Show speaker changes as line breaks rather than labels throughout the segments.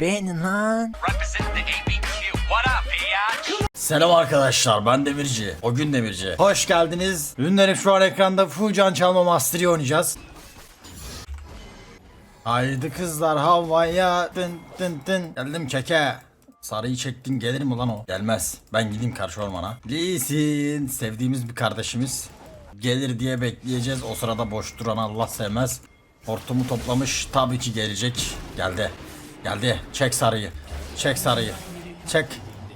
beğenin lan. Selam arkadaşlar ben Demirci. O gün Demirci. Hoş geldiniz. Ürünlerim şu an ekranda full can çalma master'ı oynayacağız. Haydi kızlar havaya tın tın tın. Geldim keke. Sarıyı çektin gelir mi lan o? Gelmez. Ben gideyim karşı ormana. Lisin. Sevdiğimiz bir kardeşimiz. Gelir diye bekleyeceğiz. O sırada boş duran Allah sevmez. Hortumu toplamış. Tabii ki gelecek. Geldi. Geldi. Çek sarıyı. Çek sarıyı. Çek.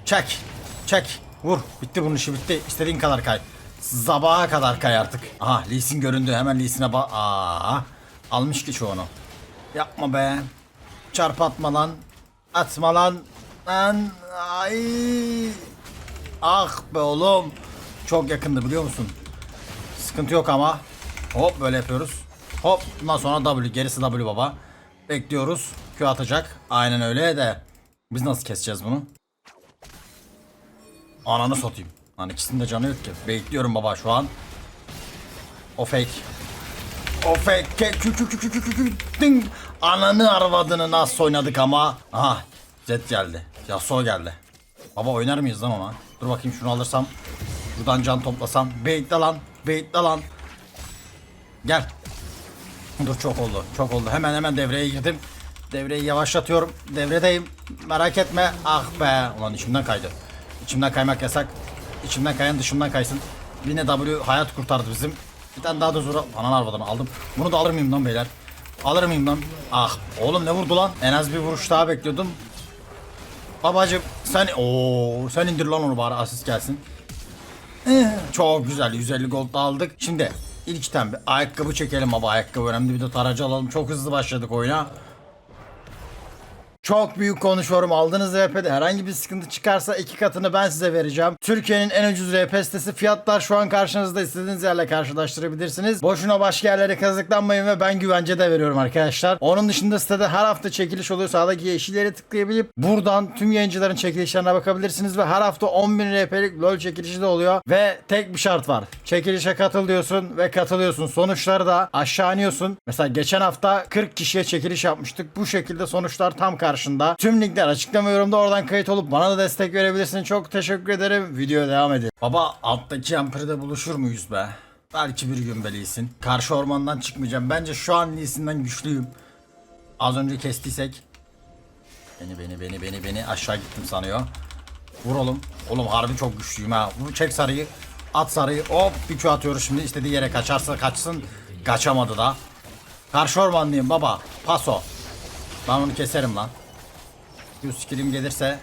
Çek. Çek. Vur. Bitti bunun işi bitti. İstediğin kadar kay. Sabaha kadar kay artık. Aha Lisin göründü. Hemen Lisin'e bak. Aa. Almış ki çoğunu. Yapma be. Çarp atma lan. Atma lan. Lan. Ay. Ah be oğlum. Çok yakındı biliyor musun? Sıkıntı yok ama. Hop böyle yapıyoruz. Hop bundan sonra W. Gerisi W baba. Bekliyoruz. Q atacak. Aynen öyle de. Biz nasıl keseceğiz bunu? Ananı satayım. Lan ikisinin de canı yok ki. Bekliyorum baba şu an. O fake. O fake. Kü kü kü kü kü kü. Ding. Ananı arvadını nasıl oynadık ama. Aha. Zed geldi. Yasuo geldi. Baba oynar mıyız lan ona? Dur bakayım şunu alırsam. Buradan can toplasam. Baitle lan. Baitle lan. Gel. Dur çok oldu. Çok oldu. Hemen hemen devreye girdim. Devreyi yavaşlatıyorum. Devredeyim. Merak etme. Ah be. Ulan içimden kaydı. İçimden kaymak yasak. İçimden kayan dışımdan kaysın. Yine W hayat kurtardı bizim. Bir tane daha da zor. Anan arabadan aldım. Bunu da alır mıyım lan beyler? Alır mıyım lan? Ah oğlum ne vurdu lan? En az bir vuruş daha bekliyordum. Babacım sen o sen indir lan onu bari asist gelsin. Eh, Çok güzel 150 gold da aldık. Şimdi ilk item bir ayakkabı çekelim baba ayakkabı önemli bir de taracı alalım. Çok hızlı başladık oyuna. Çok büyük konuşuyorum. Aldığınız RP'de herhangi bir sıkıntı çıkarsa iki katını ben size vereceğim. Türkiye'nin en ucuz RP sitesi fiyatlar şu an karşınızda istediğiniz yerle karşılaştırabilirsiniz. Boşuna başka yerlere kazıklanmayın ve ben güvence de veriyorum arkadaşlar. Onun dışında sitede her hafta çekiliş oluyor. Sağdaki yeşil yere tıklayabilip buradan tüm yayıncıların çekilişlerine bakabilirsiniz ve her hafta 10.000 RP'lik LoL çekilişi de oluyor. Ve tek bir şart var. Çekilişe katıl diyorsun ve katılıyorsun. Sonuçları da aşağı iniyorsun. Mesela geçen hafta 40 kişiye çekiliş yapmıştık. Bu şekilde sonuçlar tam karşında. Tüm linkler açıklama yorumda oradan kayıt olup bana da destek verebilirsin. Çok teşekkür ederim. Videoya devam edelim. Baba alttaki Amper'de buluşur muyuz be? Belki bir gün beliysin. Karşı ormandan çıkmayacağım. Bence şu an iyisinden güçlüyüm. Az önce kestiysek. Beni beni beni beni beni aşağı gittim sanıyor. Vur oğlum. Oğlum harbi çok güçlüyüm ha. Vur çek sarıyı. At sarıyı. Hop bir Q atıyoruz şimdi. istediği yere kaçarsa kaçsın. Kaçamadı da. Karşı ormanlıyım baba. Paso. Ben onu keserim lan. Q skillim gelirse.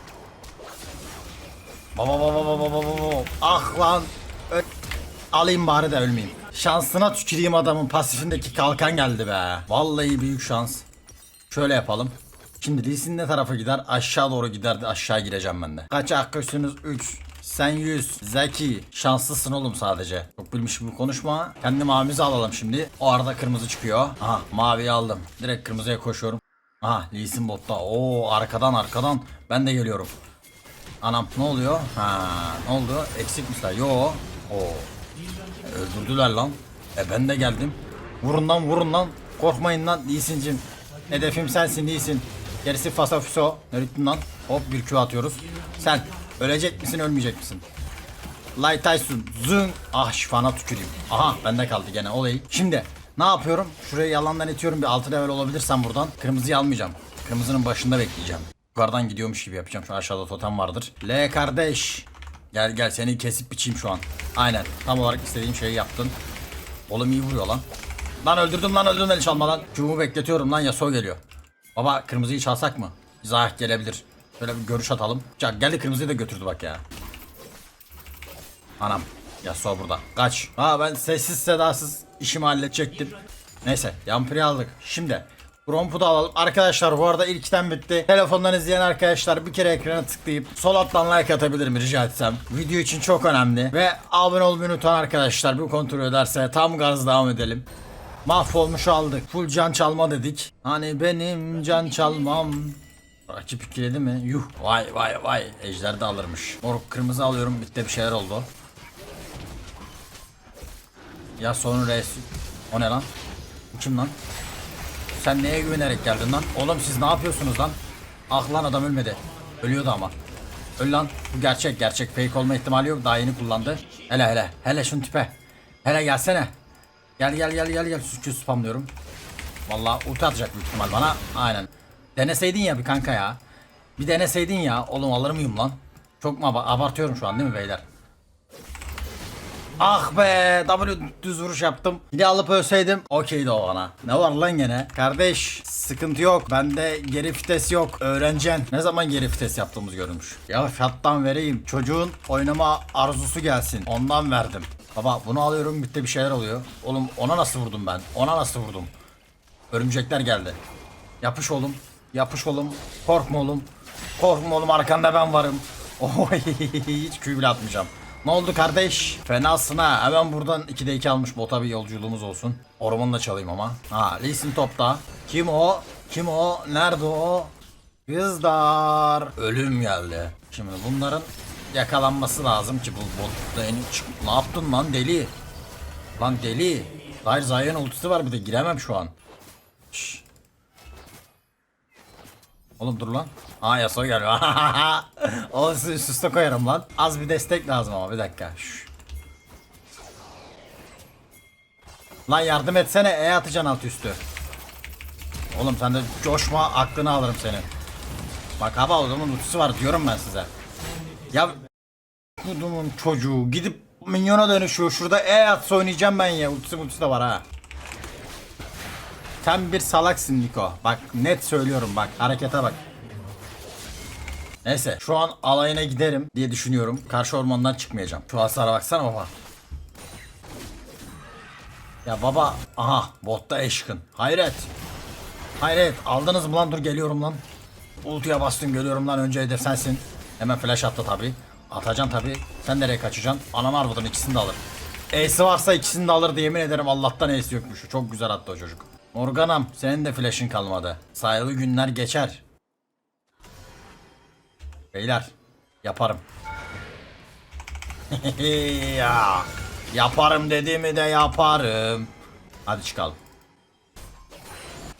Baba baba baba baba baba. Ah lan. Ö- Alayım bari de ölmeyeyim. Şansına tüküreyim adamın pasifindeki kalkan geldi be. Vallahi büyük şans. Şöyle yapalım. Şimdi Lee Sin ne tarafa gider? Aşağı doğru gider. Aşağı gireceğim ben de. Kaç hakkısınız? 3. Sen 100. Zeki. Şanslısın oğlum sadece. Çok bilmiş gibi konuşma. Kendi mavimizi alalım şimdi. O arada kırmızı çıkıyor. Aha maviyi aldım. Direkt kırmızıya koşuyorum. Aha Lee Sin botta. Oo arkadan arkadan. Ben de geliyorum. Anam ne oluyor? Ha ne oldu? Eksik misin? Yo. Oo. Öldürdüler lan. E ben de geldim. Vurun lan vurun lan. Korkmayın lan Lee'sincim. Hedefim sensin Lee'sin. Gerisi fasafiso. Ne gittin lan? Hop bir Q atıyoruz. Sen ölecek misin ölmeyecek misin? Light Tyson. Zın. Ah şifana tüküreyim. Aha bende kaldı gene olayı. Şimdi ne yapıyorum? Şuraya yalandan itiyorum bir altı level olabilirsem buradan. Kırmızıyı almayacağım. Kırmızının başında bekleyeceğim. Yukarıdan gidiyormuş gibi yapacağım. Şu aşağıda totem vardır. L kardeş. Gel gel seni kesip biçeyim şu an. Aynen. Tam olarak istediğim şeyi yaptın. Oğlum iyi vuruyor lan. Lan öldürdüm lan öldürdüm eli çalmadan. Q'mu bekletiyorum lan Yasuo geliyor. Baba kırmızıyı çalsak mı? Zah gelebilir. Şöyle bir görüş atalım. Ya geldi kırmızıyı da götürdü bak ya. Anam. Yasuo burada. Kaç. Ha ben sessiz sedasız işimi halledecektim. Neyse yampiri aldık. Şimdi Romp'u da alalım. Arkadaşlar bu arada ilkten bitti. Telefondan izleyen arkadaşlar bir kere ekrana tıklayıp sol alttan like atabilir mi rica etsem. Video için çok önemli. Ve abone olmayı unutan arkadaşlar bir kontrol ederse tam gaz devam edelim. Mahvolmuş aldık. Full can çalma dedik. Hani benim can çalmam. Rakip ikiledi mi? Yuh. Vay vay vay. Ejder de alırmış. Moruk kırmızı alıyorum. Bitti bir şeyler oldu. Ya sonu reis. O ne lan? Bu kim lan? Sen neye güvenerek geldin lan? Oğlum siz ne yapıyorsunuz lan? Ah lan adam ölmedi. Ölüyordu ama. Öl lan. Bu gerçek gerçek. Fake olma ihtimali yok. Daha yeni kullandı. Hele hele. Hele şun tipe. Hele gelsene. Gel gel gel gel gel. Suçu spamlıyorum. Vallahi ulti atacak büyük ihtimal bana. Aynen. Deneseydin ya bir kanka ya. Bir deneseydin ya. Oğlum alır mıyım lan? Çok mu aba- abartıyorum şu an değil mi beyler? Ah be W düz vuruş yaptım. De alıp ölseydim okeydi o bana. Ne var lan gene? Kardeş sıkıntı yok. Bende geri vites yok. Öğreneceksin. Ne zaman geri vites yaptığımız görülmüş. Ya şattan vereyim. Çocuğun oynama arzusu gelsin. Ondan verdim. Baba bunu alıyorum bitti bir şeyler oluyor. Oğlum ona nasıl vurdum ben? Ona nasıl vurdum? Örümcekler geldi. Yapış oğlum. Yapış oğlum. Korkma oğlum. Korkma oğlum arkanda ben varım. Oy, hiç küy bile atmayacağım. Ne oldu kardeş? Fenasın ha. Hemen buradan 2'de 2 almış bota bir yolculuğumuz olsun. Ormanı da çalayım ama. Ha Lee Sin topta. Kim o? Kim o? Nerede o? Kızlar. Ölüm geldi. Şimdi bunların yakalanması lazım ki bu botta en çık. Ne yaptın lan deli? Lan deli. Hayır Zayn ultisi var bir de giremem şu an. Şşş. Oğlum dur lan. Aa Yasuo geliyor. Oğlum sizi üst üste koyarım lan. Az bir destek lazım ama bir dakika. Şşş. Lan yardım etsene E atacaksın alt üstü. Oğlum sen de coşma aklını alırım seni. Bak hava o zaman ultisi var diyorum ben size. Ya Kudumun çocuğu gidip minyona dönüşüyor. Şurada E atsa oynayacağım ben ya. Ultisi ultisi de var ha. Sen bir salaksın Niko. Bak net söylüyorum bak harekete bak. Neyse şu an alayına giderim diye düşünüyorum. Karşı ormandan çıkmayacağım. Şu hasara baksana baba. Ya baba aha botta eşkın. Hayret. Hayret aldınız mı lan dur geliyorum lan. Ultiye bastın geliyorum lan önce hedef sensin. Hemen flash attı tabi. Atacaksın tabi. Sen nereye kaçacaksın? Anam arvadın ikisini de alır. Ace'i varsa ikisini de alır diye yemin ederim Allah'tan ace yokmuş. Çok güzel attı o çocuk. Morganam senin de flash'ın kalmadı. Sayılı günler geçer. Beyler yaparım. ya, yaparım dediğimi de yaparım. Hadi çıkalım.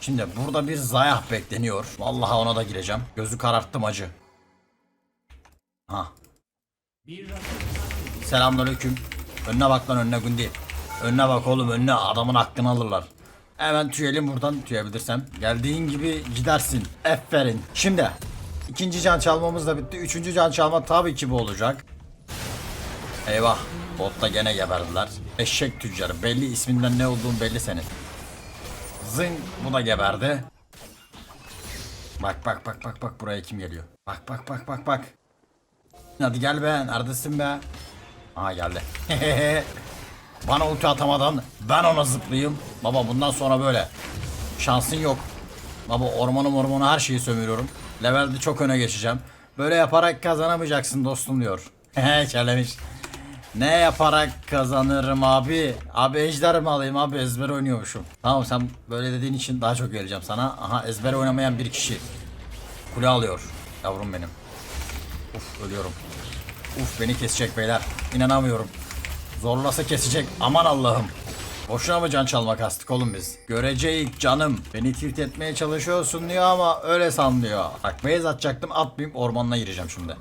Şimdi burada bir zayah bekleniyor. Vallahi ona da gireceğim. Gözü kararttım acı. Ha. Selamünaleyküm. Önüne bak lan önüne Gundi. Önüne bak oğlum önüne adamın hakkını alırlar. Hemen tüyelim buradan tüyebilirsem. Geldiğin gibi gidersin. Aferin. Şimdi ikinci can çalmamız da bitti. Üçüncü can çalma tabii ki bu olacak. Eyvah. Botta gene geberdiler. Eşek tüccarı. Belli isminden ne olduğun belli senin. Zın bu da geberdi. Bak bak bak bak bak buraya kim geliyor. Bak bak bak bak bak. Hadi gel be neredesin be? Aha geldi. Bana ulti atamadan ben ona zıplayayım. Baba bundan sonra böyle. Şansın yok. Baba ormanı ormanı her şeyi sömürüyorum. Levelde çok öne geçeceğim. Böyle yaparak kazanamayacaksın dostum diyor. Çelemiş. Ne yaparak kazanırım abi? Abi ejder mi alayım abi ezber oynuyormuşum. Tamam sen böyle dediğin için daha çok geleceğim sana. Aha ezber oynamayan bir kişi. Kule alıyor. Yavrum benim. Uf ölüyorum. Uf beni kesecek beyler. İnanamıyorum. Zorlasa kesecek. Aman Allah'ım. Boşuna mı can çalmak astık oğlum biz? Göreceğiz canım. Beni tilt etmeye çalışıyorsun diyor ama öyle san diyor. Bak atacaktım atmayayım ormanına gireceğim şimdi.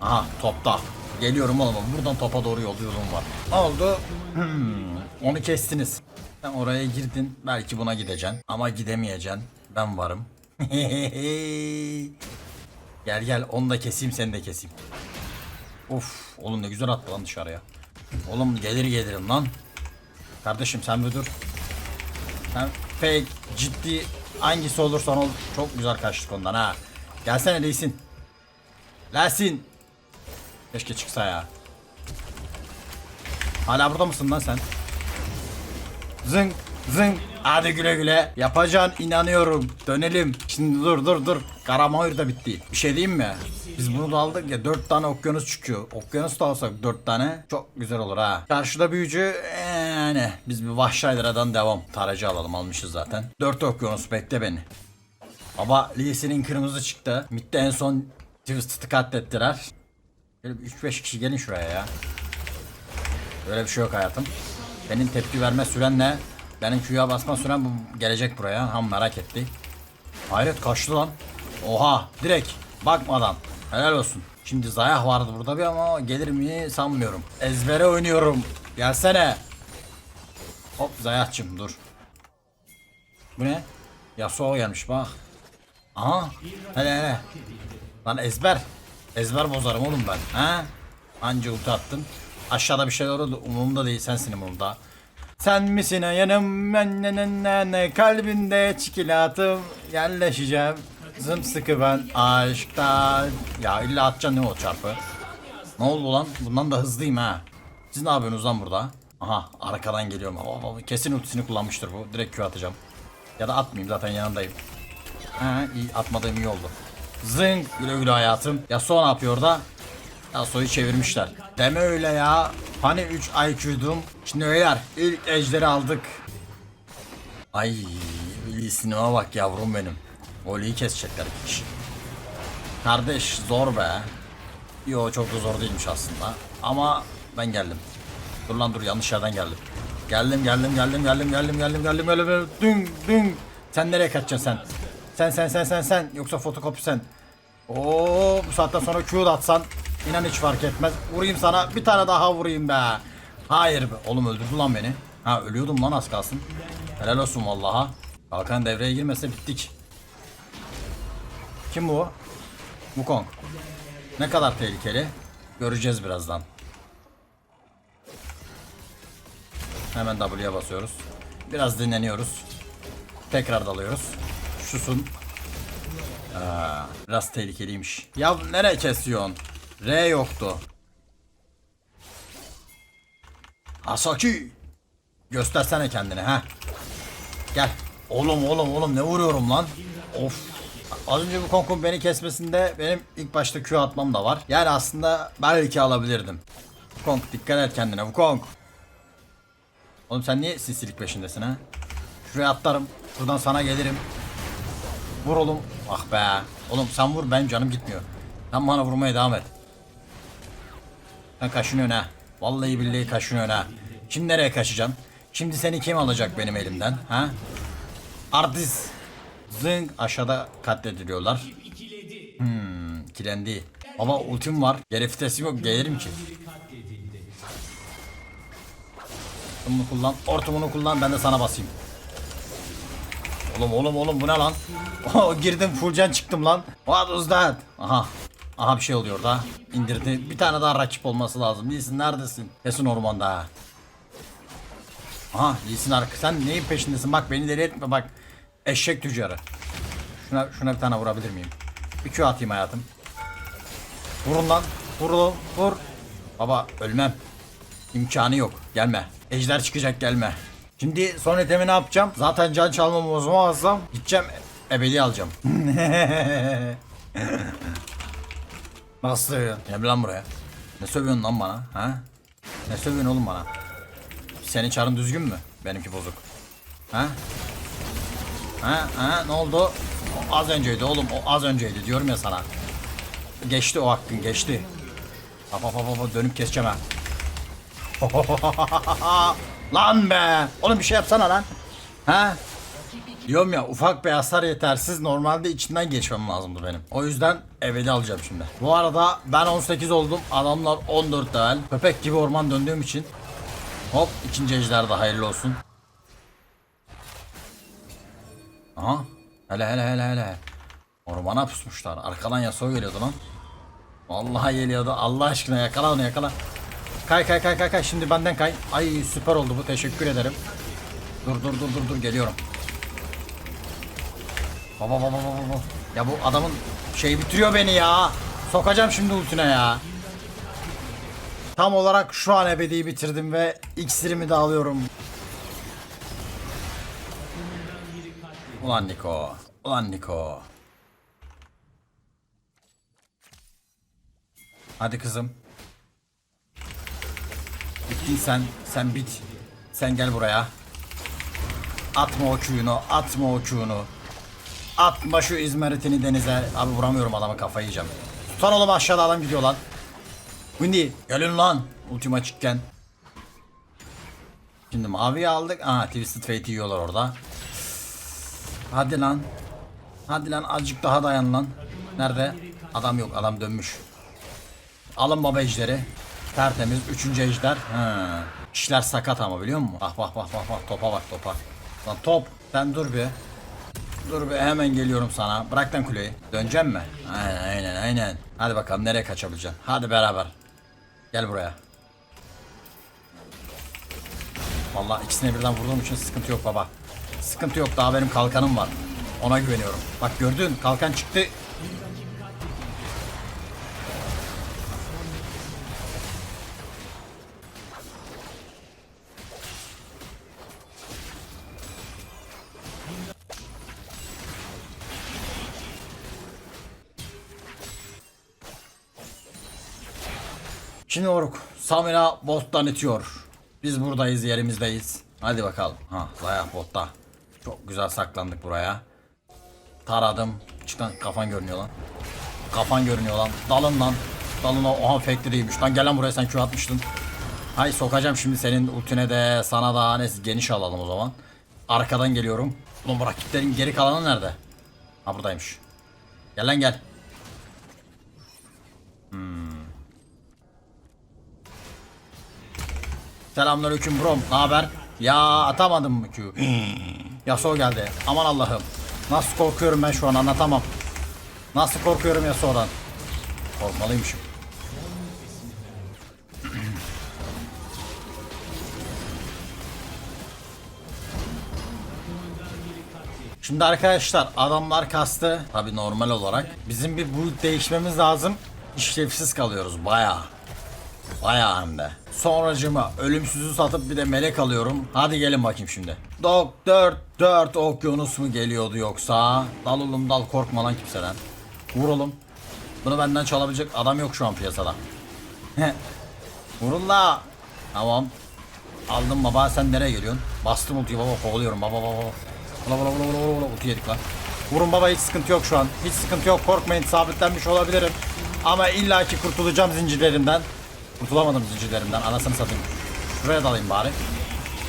Aha topta. Geliyorum oğlum. Buradan topa doğru yol yolum var. Ne oldu? Hmm, onu kestiniz. Sen oraya girdin. Belki buna gideceksin. Ama gidemeyeceksin. Ben varım. gel gel onu da keseyim seni de keseyim. Of oğlum ne güzel attı lan dışarıya. Oğlum gelir gelirim lan. Kardeşim sen bir dur. Sen fake, ciddi hangisi olursan ol çok güzel kaçtık ondan ha. Gelsene Lee'sin. Lasin. Keşke çıksa ya. Hala burada mısın lan sen? Zıng zıng. Hadi güle güle. Yapacağın inanıyorum. Dönelim. Şimdi dur dur dur. Karamayır da bitti. Bir şey diyeyim mi? Biz bunu da aldık ya 4 tane okyanus çıkıyor. Okyanus da alsak 4 tane çok güzel olur ha. Karşıda büyücü yani biz bir vahşaydıradan devam. Taracı alalım almışız zaten. 4 okyanus bekle beni. Baba Lee'sinin kırmızı çıktı. Mid'de en son Twisted'ı katlettiler. Böyle 3-5 kişi gelin şuraya ya. Öyle bir şey yok hayatım. Senin tepki verme süren ne? Benim Q'ya basma süren bu gelecek buraya. Ham merak etti. Hayret kaçtı lan. Oha direkt bakmadan. Helal olsun. Şimdi Zayah vardı burada bir ama gelir mi sanmıyorum. Ezbere oynuyorum. Gelsene. Hop Zayah'cım dur. Bu ne? Yasuo gelmiş bak. Aha. Hele hele. Lan ezber. Ezber bozarım oğlum ben. Ha? Anca ulti attım. Aşağıda bir şeyler oldu. Umurumda değil sensin umurumda. Sen misin yanım ben ne ne ne kalbinde çikolatım yerleşeceğim. Zımsıkı ben aşktan. Ya illa atacaksın ne o çarpı. Ne oldu lan? Bundan da hızlıyım ha. Siz ne yapıyorsunuz lan burada? Aha arkadan geliyorum. Baba, baba, Kesin ultisini kullanmıştır bu. Direkt Q atacağım. Ya da atmayayım zaten yanındayım. Ha iyi atmadığım iyi oldu. Zınk güle güle hayatım. Yasuo ne yapıyor orada? Yasuo'yu çevirmişler. Deme öyle ya. Hani 3 IQ'dum. Şimdi beyler ilk ejderi aldık. Ay Lee'sine bak yavrum benim. Voli'yi kesecekler iki kişi. Kardeş zor be. Yo çok da zor değilmiş aslında. Ama ben geldim. Dur lan dur yanlış yerden geldim. Geldim geldim geldim geldim geldim geldim geldim öyle böyle dün dün. Sen nereye kaçacaksın sen? Sen sen sen sen sen yoksa fotokopi sen. Oo bu saatten sonra Q da atsan inan hiç fark etmez. Vurayım sana bir tane daha vurayım be. Hayır be. Oğlum öldürdü lan beni. Ha ölüyordum lan az kalsın. Helal olsun vallaha. Kalkan devreye girmese bittik. Kim bu? Wukong. Ne kadar tehlikeli? Göreceğiz birazdan. Hemen W'ye basıyoruz. Biraz dinleniyoruz. Tekrar dalıyoruz. Şusun. Aa, biraz tehlikeliymiş. Ya nereye kesiyorsun? R yoktu. Asaki. Göstersene kendini ha. Gel. Oğlum oğlum oğlum ne vuruyorum lan? Of. Az önce bu konkun beni kesmesinde benim ilk başta Q atmam da var. Yani aslında belki alabilirdim. Konk dikkat et kendine bu konk. Oğlum sen niye sisilik peşindesin ha? Şuraya atlarım. Buradan sana gelirim. Vur oğlum. Ah be. Oğlum sen vur benim canım gitmiyor. Sen bana vurmaya devam et. Sen kaşınıyorsun ha. Vallahi billahi kaşınıyorsun ha. Şimdi nereye kaçacaksın? Şimdi seni kim alacak benim elimden? Ha? Artist. Zing aşağıda katlediliyorlar. Hmm, kilendi. Baba ultim var. Geri fitesim yok. Gelirim ki. Hortumunu kullan. Hortumunu kullan. Ben de sana basayım. Oğlum oğlum oğlum bu ne lan? Oh, girdim full can çıktım lan. What was that? Aha. Aha bir şey oluyor da. İndirdi. Bir tane daha rakip olması lazım. Lisin neredesin? Kesin ormanda ha. Aha Lisin arka. Sen neyin peşindesin? Bak beni deli etme bak. Eşek tüccarı. Şuna, şuna bir tane vurabilir miyim? Bir Q atayım hayatım. Vurun lan. Vur. Vur. Baba ölmem. İmkanı yok. Gelme. Ejder çıkacak gelme. Şimdi son etemi ne yapacağım? Zaten can çalma bozmazsam gideceğim ebedi alacağım. Nasıl sövüyorsun? Gel lan buraya. Ne sövüyorsun lan bana? Ha? Ne sövüyorsun oğlum bana? Senin çarın düzgün mü? Benimki bozuk. Ha? Ha? Ha? Ne oldu? O az önceydi oğlum. O az önceydi diyorum ya sana. Geçti o hakkın geçti. Hop hop hop dönüp keseceğim ha. lan be! Oğlum bir şey yapsana lan. Ha? Diyorum ya ufak bir hasar yetersiz. Normalde içinden geçmem lazımdı benim. O yüzden ebedi alacağım şimdi. Bu arada ben 18 oldum. Adamlar 14 level. Köpek gibi orman döndüğüm için. Hop ikinci ejder de hayırlı olsun. Aha. Hele hele hele hele. Ormana pusmuşlar. Arkadan Yasuo geliyordu lan. Vallahi geliyordu. Allah aşkına yakala onu yakala. Kay kay kay kay kay. Şimdi benden kay. Ay süper oldu bu. Teşekkür ederim. Dur dur dur dur dur geliyorum. Baba baba baba baba. Ya bu adamın şey bitiriyor beni ya. Sokacağım şimdi ultine ya. Tam olarak şu an ebediyi bitirdim ve iksirimi de alıyorum. Ulan Niko. Ulan Niko. Hadi kızım. Bittin sen. Sen bit. Sen gel buraya. Atma o Q'nu. Atma o Q'nu. Atma şu izmaritini denize. Abi vuramıyorum adamı kafayı yiyeceğim. Tutan oğlum aşağıda adam gidiyor lan. Windy gelin lan. Ultima açıkken. Şimdi maviyi aldık. Aa Twisted Fate'i yiyorlar orada. Hadi lan. Hadi lan azıcık daha dayan lan. Nerede? Adam yok adam dönmüş. Alın baba ejderi. Tertemiz. Üçüncü ejder. Hı. İşler sakat ama biliyor musun? Bak bak bak bak bak topa bak topa. Lan top. Sen dur bir. Dur bir hemen geliyorum sana. Bırak lan kuleyi. Döneceğim mi? Aynen aynen aynen. Hadi bakalım nereye kaçabileceksin. Hadi beraber. Gel buraya. Vallahi ikisine birden vurduğum için sıkıntı yok baba. Sıkıntı yok daha benim kalkanım var. Ona güveniyorum. Bak gördün kalkan çıktı. Şimdi Oruk, Samira bottan itiyor. Biz buradayız, yerimizdeyiz. Hadi bakalım. Ha, Zaya botta. Çok güzel saklandık buraya. Taradım. Çıkan kafan görünüyor lan. Kafan görünüyor lan. Dalın lan. Dalın o. Oha değilmiş. Lan gel buraya sen Q atmıştın. Hay sokacağım şimdi senin ultine de sana da neyse geniş alalım o zaman. Arkadan geliyorum. Ulan bu rakiplerin geri kalanı nerede? Ha buradaymış. Gel lan gel. Selamünaleyküm brom. Ne haber? Ya atamadım mı Q? Yasuo geldi. Aman Allah'ım. Nasıl korkuyorum ben şu an anlatamam. Nasıl korkuyorum Yasuo'dan? Korkmalıymışım. Şimdi arkadaşlar adamlar kastı tabi normal olarak bizim bir build değişmemiz lazım işlevsiz kalıyoruz bayağı Hem de. Sonracıma ölümsüzü satıp bir de melek alıyorum. Hadi gelin bakayım şimdi. Dok 4 4 okyanus mu geliyordu yoksa? Dal oğlum dal korkma lan kimseden. Vur oğlum. Bunu benden çalabilecek adam yok şu an piyasada. Vurun la. Tamam. Aldım baba sen nereye geliyorsun? Bastım ultiyi baba kovalıyorum baba baba. Bula bula bula bula bula ulti yedik lan. Vurun baba hiç sıkıntı yok şu an. Hiç sıkıntı yok korkmayın sabitlenmiş olabilirim. Ama illaki kurtulacağım zincirlerimden. Kurtulamadım zincirlerimden anasını satayım. Şuraya dalayım bari.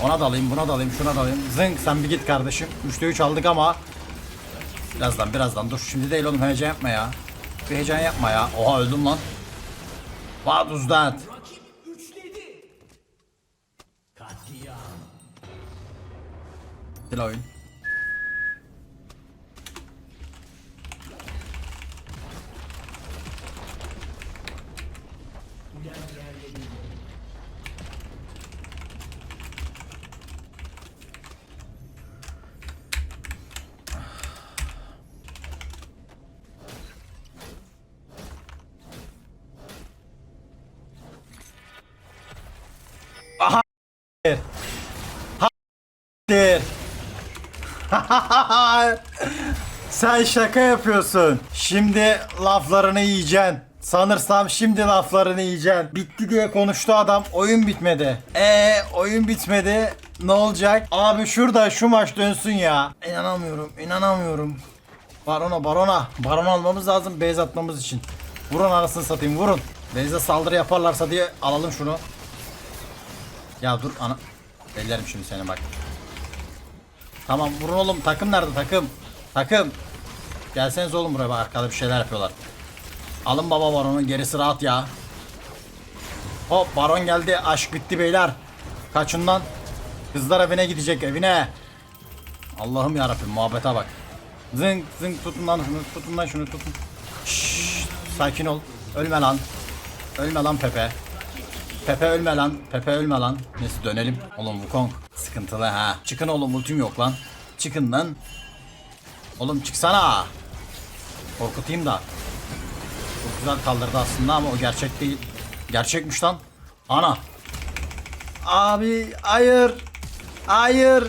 Ona dalayım buna dalayım şuna dalayım. Zınk sen bir git kardeşim. 3'te 3 aldık ama. Birazdan birazdan dur şimdi değil oğlum heyecan yapma ya. Bir heyecan yapma ya. Oha öldüm lan. What was that? Sil oyun. Sen şaka yapıyorsun. Şimdi laflarını yiyeceksin. Sanırsam şimdi laflarını yiyeceksin. Bitti diye konuştu adam. Oyun bitmedi. E oyun bitmedi. Ne olacak? Abi şurada şu maç dönsün ya. İnanamıyorum. inanamıyorum. Barona barona. Baron almamız lazım base atmamız için. Vurun arasını satayım vurun. Base'e saldırı yaparlarsa diye alalım şunu. Ya dur ana. Ellerim şimdi seni bak. Tamam vurun oğlum takım nerede takım? Takım. Gelseniz oğlum buraya bak arkada bir şeyler yapıyorlar. Alın baba baronu gerisi rahat ya. Hop baron geldi aşk bitti beyler. Kaçın lan. Kızlar evine gidecek evine. Allah'ım yarabbim muhabbete bak. Zınk zınk tutun lan şunu tutun lan şunu tutun. Şşş, sakin ol. Ölme lan. Ölme lan Pepe. Pepe ölme lan. Pepe ölme lan. Neyse dönelim. Oğlum Wukong sıkıntılı ha. Çıkın oğlum ultim yok lan. Çıkın lan. Oğlum çıksana. Korkutayım da. Çok güzel kaldırdı aslında ama o gerçek değil. Gerçekmiş lan. Ana. Abi hayır. Hayır.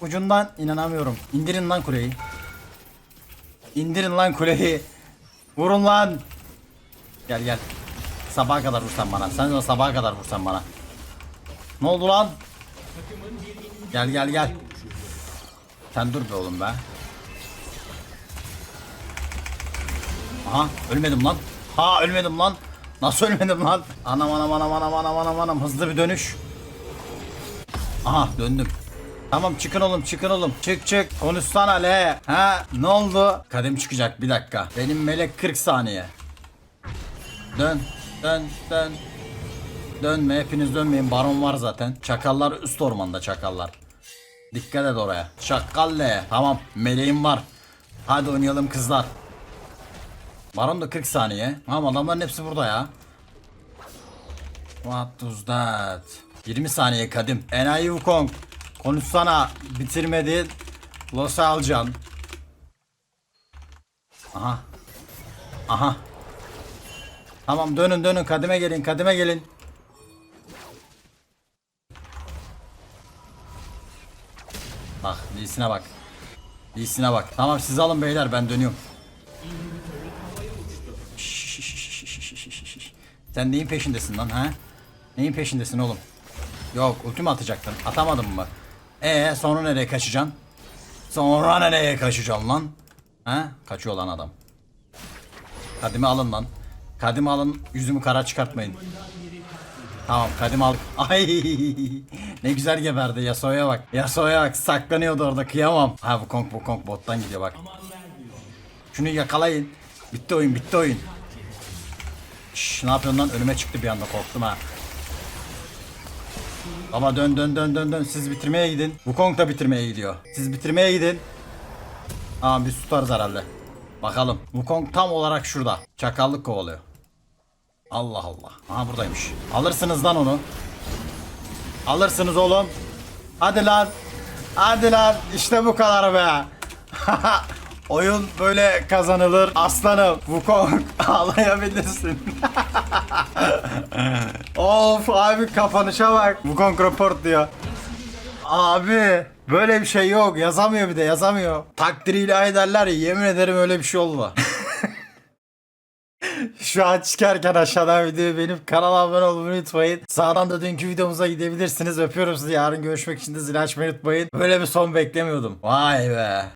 Ucundan inanamıyorum. İndirin lan kuleyi. İndirin lan kuleyi. Vurun lan. Gel gel. Sabaha kadar vursan bana. Sen de sabaha kadar vursan bana. Ne oldu lan? Gel gel gel. Sen dur be oğlum be. Aha ölmedim lan. Ha ölmedim lan. Nasıl ölmedim lan? Anam anam anam anam anam anam anam hızlı bir dönüş. Aha döndüm. Tamam çıkın oğlum çıkın oğlum. Çık çık. Konuşsana le. Ha ne oldu? Kadim çıkacak bir dakika. Benim melek 40 saniye. Dön dön dön. Dönme hepiniz dönmeyin. Baron var zaten. Çakallar üst ormanda çakallar. Dikkat et oraya. Çakal le. Tamam meleğim var. Hadi oynayalım kızlar. Baron da 40 saniye. Tamam adamların hepsi burada ya. What was that? 20 saniye kadim. Enayi Wukong. Konuşsana. Bitirmedi. Los'u alacaksın. Aha. Aha. Tamam dönün dönün kadime gelin kadime gelin. Bak Lee'sine bak. Lee'sine bak. Tamam siz alın beyler ben dönüyorum. Sen neyin peşindesin lan ha? Neyin peşindesin oğlum? Yok ultimi atacaktın. Atamadın mı? Ee sonra nereye kaçacaksın? Sonra nereye kaçacaksın lan? Ha? Kaçıyor lan adam. Kadimi alın lan. Kadimi alın yüzümü kara çıkartmayın. Tamam kadimi al. Ay ne güzel geberdi Yasuo'ya bak. Yasuo'ya bak saklanıyordu orada kıyamam. Ha bu Kong bu Kong bottan gidiyor bak. Şunu yakalayın. Bitti oyun bitti oyun. Şş, ne yapıyorsun lan? Önüme çıktı bir anda korktum ha. Ama dön dön dön dön dön. Siz bitirmeye gidin. Wukong da bitirmeye gidiyor. Siz bitirmeye gidin. Aa biz tutarız herhalde. Bakalım. Wukong tam olarak şurada. Çakallık kovalıyor. Allah Allah. Aha buradaymış. Alırsınız lan onu. Alırsınız oğlum. Hadi lan. Hadi lan. İşte bu kadar be. Oyun böyle kazanılır. Aslanım. Wukong ağlayabilirsin. of abi kapanışa bak. Wukong report diyor. Abi böyle bir şey yok. Yazamıyor bir de yazamıyor. Takdiriyle ederler ya yemin ederim öyle bir şey oldu. Şu an çıkarken aşağıdan videoyu benim kanala abone olmayı unutmayın. Sağdan da dünkü videomuza gidebilirsiniz. Öpüyorum sizi. Yarın görüşmek için de zil açmayı unutmayın. Böyle bir son beklemiyordum. Vay be.